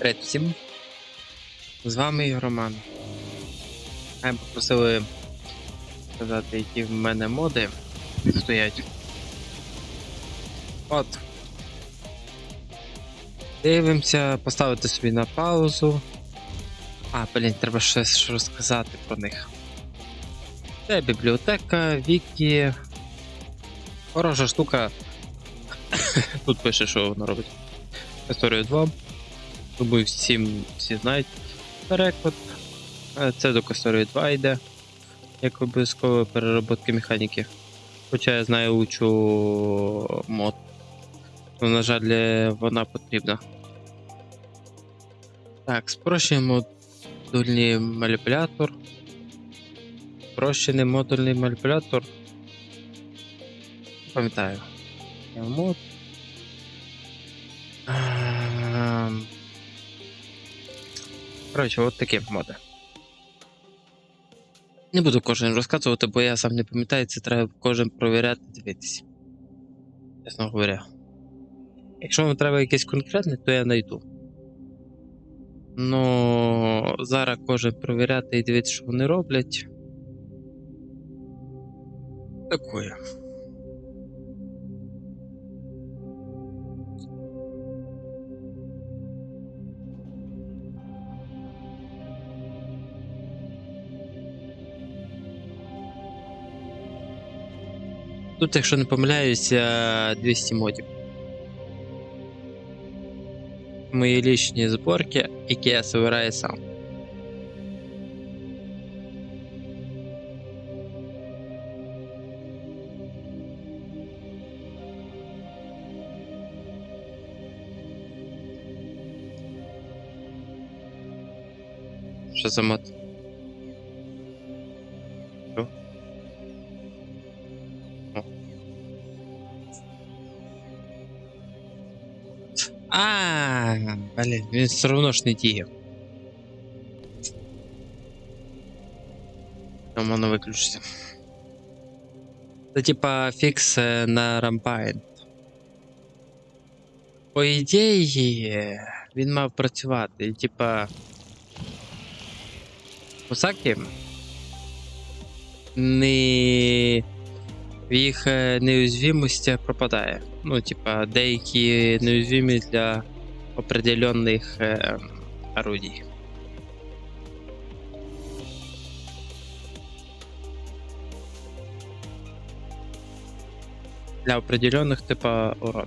Привіт. З вами Роман. Мене попросили сказати, які в мене моди стоять. От. Дивимося, поставити собі на паузу. А, блін, треба щось розказати про них. Це бібліотека, вікі. Хороша штука. Тут пише, що воно робить. Історію 2. Думаю, всім всі знають переклад. Е, Це до Касторії 2 йде. Як обов'язково перероботки механіки. Хоча я знаю учу мод. Ну, на жаль, вона потрібна. Так, спрощуємо модульний маніпулятор. Спрощений модульний маніпулятор. Пам'ятаю. Мод. Коротше, от такі моди. Не буду кожен розказувати, бо я сам не пам'ятаю, це треба кожен провіряти, дивитися. Чесно говоря. Якщо вам треба якесь конкретне, то я знайду. Ну, зараз кожен провіряти і дивитися, що вони роблять. Такое. Тут, якщо не помиляюся, 200 модів. Мої лічні зборки, які я збираю сам. Що за мод? А, блін, він все одно ж не діє. Там воно виключиться. Це типа фікс е, на рампайн. По ідеї, він мав працювати. І, Типа. Косаки. Не в їх неуязвимості неуязвимость пропадає. Ну, типа, деякі неуязвимі для определенних е, орудій. Для определенных типа урон.